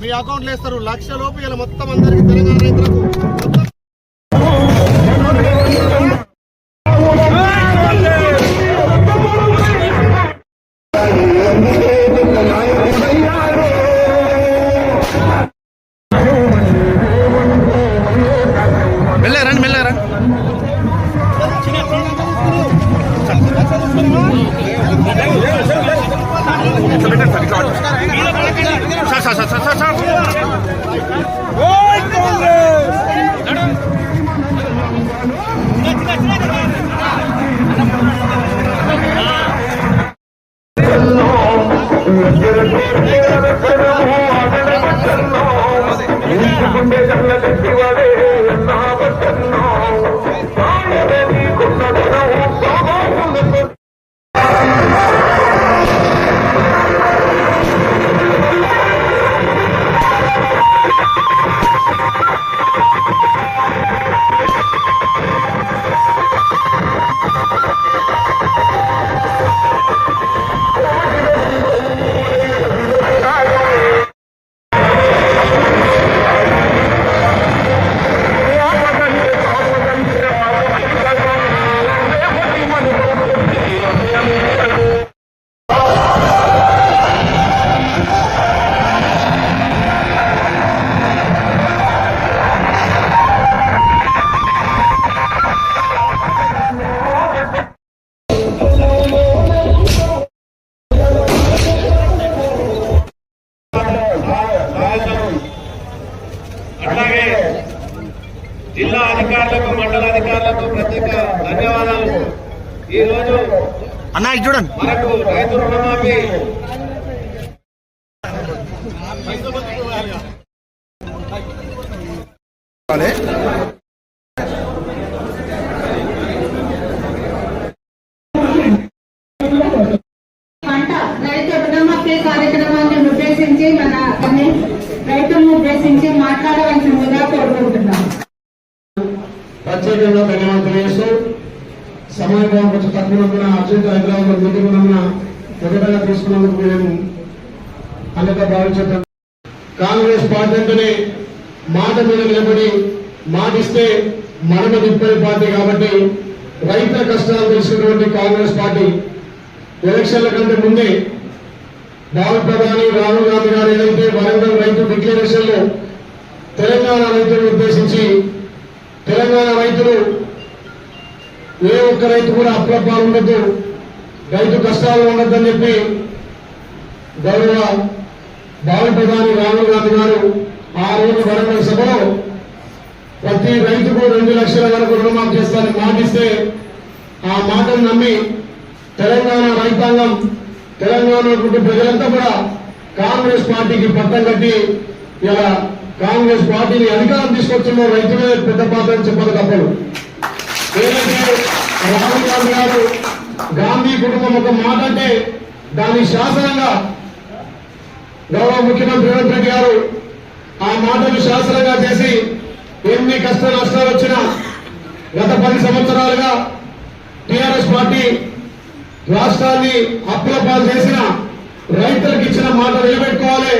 మీ అకౌంట్లు వేస్తారు. లక్ష లోపు ఇలా మొత్తం అందరికి తెలంగాణ రైతులకు జిల్లా అధికారులకు మండల అధికారులకు ప్రత్యేక ధన్యవాదాలు. ఈ రోజు అన్న చూడండి. మనకు రైతు రుణమాఫీ. పంట రైతు రుణమాఫీ కార్యక్రమాన్ని ఉద్దేశించి మన కొన్ని రైతులను ఉద్దేశించి మాట్లాడవలసిందిగా కోరుకుంటున్నాం. ప్రత్యేకంగా ధన్యవాదాలు తెలియజేస్తూ సమయం కొంచెం తక్కువ ఉన్నందున అర్జెంట్ హైదరాబాద్ మీటింగ్ ఉన్నందున మొదటగా తీసుకున్నందుకు మేము అన్నగా భావించాం కాంగ్రెస్ పార్టీ అంటేనే మాట మీద నిలబడి మాటిస్తే మనమ దిప్పని పార్టీ కాబట్టి రైతుల కష్టాలు తెలిసినటువంటి కాంగ్రెస్ పార్టీ ఎలక్షన్ల కంటే ముందే భారత ప్రధాని రాహుల్ గాంధీ గారు ఏదైతే వరంగల్ రైతు డిక్లరేషన్లో తెలంగాణ రైతులను ఉద్దేశించి తెలంగాణ రైతులు ఏ ఒక్క రైతు కూడా అప్రపాలు ఉండదు రైతు కష్టాలు ఉండద్దని చెప్పి గౌరవ భారత ప్రధాని రాహుల్ గాంధీ గారు ఆ రోజు వరంగల్ సభలో ప్రతి రైతుకు రెండు లక్షల వరకు రుణమాఫీ చేస్తారని మాటిస్తే ఆ మాటను నమ్మి తెలంగాణ రైతాంగం తెలంగాణ ప్రజలంతా కూడా కాంగ్రెస్ పార్టీకి పట్టం కట్టి ఇలా కాంగ్రెస్ పార్టీని అధికారం తీసుకొచ్చిన రైతులే పెద్ద పాత్ర అని చెప్పదు తప్పదు. రాహుల్ గాంధీ గారు గాంధీ కుటుంబం ఒక మాట అంటే దాని శాసనంగా గౌరవ ముఖ్యమంత్రి రేవంత్ రెడ్డి గారు ఆ మాటను శాసనంగా చేసి ఎన్ని కష్ట నష్టాలు వచ్చినా గత పది సంవత్సరాలుగా టిఆర్ఎస్ పార్టీ రాష్ట్రాన్ని అప్పుల పాలు చేసిన రైతులకు ఇచ్చిన మాట నిలబెట్టుకోవాలి.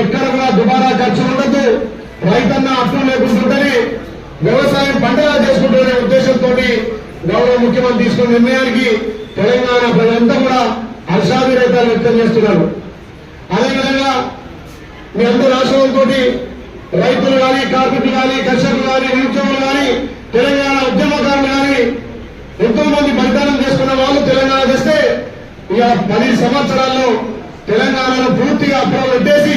ఎక్కడ కూడా దుబారా ఖర్చు ఉండదు. రైతన్న అర్థం లేకుంటుందని వ్యవసాయం పంటగా చేసుకుంటున్న ఉద్దేశంతో గౌరవ ముఖ్యమంత్రి తీసుకున్న నిర్ణయానికి తెలంగాణ ప్రజలంతా కూడా హర్షాభిరేతాలు వ్యక్తం చేస్తున్నారు. అదేవిధంగా మీ అందరి రాష్ట్రంతో రైతులు కానీ కార్మికులు కానీ కర్షకులు కానీ నిరుద్యోగులు కానీ తెలంగాణ ఉద్యమకారులు కానీ ఎంతో మంది బలిదానం చేసుకున్న వాళ్ళు తెలంగాణ చేస్తే ఇక పది సంవత్సరాల్లో తెలంగాణను పూర్తిగా అప్పులు పెట్టేసి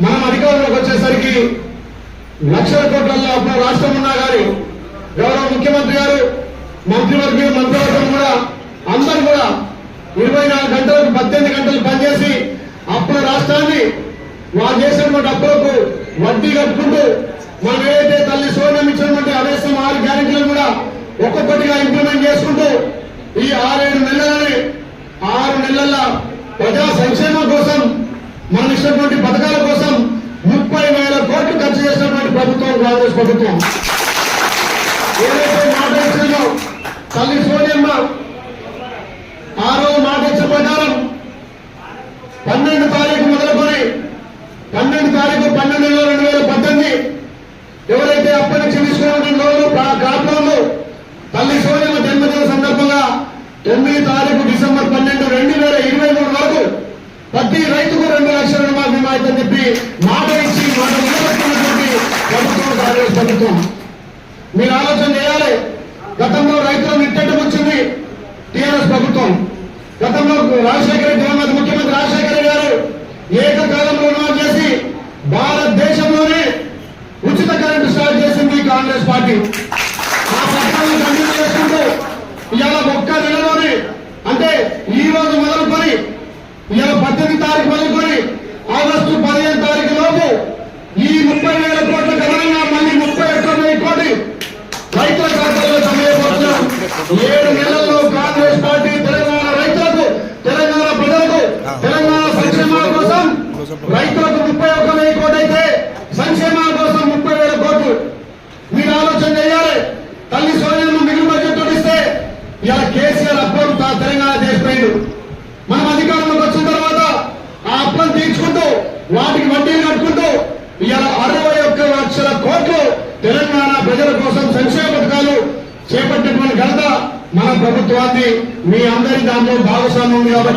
మనం అధికారంలోకి వచ్చేసరికి లక్షల కోట్లలో అప్పుడు రాష్ట్రం ఉన్నా కానీ గౌరవ ముఖ్యమంత్రి గారు మంత్రివర్గం మంత్రివర్గం కూడా అందరూ కూడా ఇరవై నాలుగు గంటలకు పద్దెనిమిది గంటలు పనిచేసి అప్పుల రాష్ట్రాన్ని వారు చేసినటువంటి అప్పులకు వడ్డీ కట్టుకుంటూ మనం ఏదైతే తల్లి సోనం ఇచ్చినటువంటి అవేశం ఆరు గ్యారెంటీలను కూడా ఒక్కొక్కటిగా ఇంప్లిమెంట్ చేసుకుంటూ ఈ ఆరేడు నెలలని ప్రజా సంక్షేమం కోసం మనం ఇచ్చినటువంటి పథకాల కోసం ముప్పై వేల కోట్లు ఖర్చు చేసినటువంటి ప్రభుత్వం కాంగ్రెస్ ప్రభుత్వం. ఏదైతే మాట ఇచ్చిందో తల్లి సోనియా ఆ రోజు మాట ఇచ్చిన ప్రకారం పన్నెండు తారీఖు మొదలుకొని పన్నెండు తారీఖు పన్నెండు నెలలు రెండు వేల పద్దెనిమిది ఎవరైతే అప్పటి నుంచి తీసుకున్నటువంటి రోజు కాపులు తల్లి సోనియమ్మ జన్మదిన సందర్భంగా తొమ్మిది తారీఖు డిసెంబర్ పన్నెండు రెండు వేల ఇరవై మూడు వరకు ప్రతి రైతుకు రెండు లక్షల రూపాయలు బీమా అయితే చెప్పి మాట ఇచ్చి మాట నిలబెట్టినటువంటి ప్రభుత్వం కాంగ్రెస్ ప్రభుత్వం. మీరు ఆలోచన చేయాలి. గతంలో రైతులను ఇట్టడం వచ్చింది టీఆర్ఎస్ ప్రభుత్వం. గతంలో రాజశేఖర రెడ్డి దివంగత ముఖ్యమంత్రి రాజశేఖర రెడ్డి గారు ఏకకాలంలో రుణమాఫీ చేసి భారతదేశంలోనే ఉచిత కరెంటు స్టార్ట్ చేసింది కాంగ్రెస్ పార్టీ. ఆ పథకాలను కంటిన్యూ చేసుకుంటూ ఇవాళ ఒక్క నెలలోనే అంటే ఈ రోజు మొదలుకొని ఇవాళ పద్దెనిమిది తారీఖు మొదలుకొని ఆగస్టు పదిహేను తారీఖు లోపు ఈ ముప్పై వేల కోట్ల గణనంగా మళ్ళీ ముప్పై ఒక్క వెయ్యి కోటి రైతుల ఖాతాల్లో సమయపడుతున్నాం ఏడు నెలల్లో కాంగ్రెస్ పార్టీ తెలంగాణ రైతులకు తెలంగాణ ప్రజలకు తెలంగాణ సంక్షేమాల కోసం రైతులకు ముప్పై ఒక్క వెయ్యి కోటి అయితే సంక్షేమాల కోసం ముప్పై వేల కోట్లు మీరు ఆలోచన చేయాలి తల్లి సోనియమ్మ మిగులు బడ్జెట్ ఇస్తే ఇలా కేసీఆర్ అప్పుడు తా తెలంగాణ చేసిపోయిండు మనం అధికారంలోకి వచ్చిన తర్వాత ఆ అప్పులను తీర్చుకుంటూ వాటికి వడ్డీలు కట్టుకుంటూ ఇలా అరవై ఒక్క లక్షల కోట్లు తెలంగాణ ప్రజల కోసం సంక్షేమ పథకాలు చేపట్టినటువంటి ఘనత మన ప్రభుత్వాన్ని మీ అందరి దాంట్లో భాగస్వామ్యం ఉంది కాబట్టి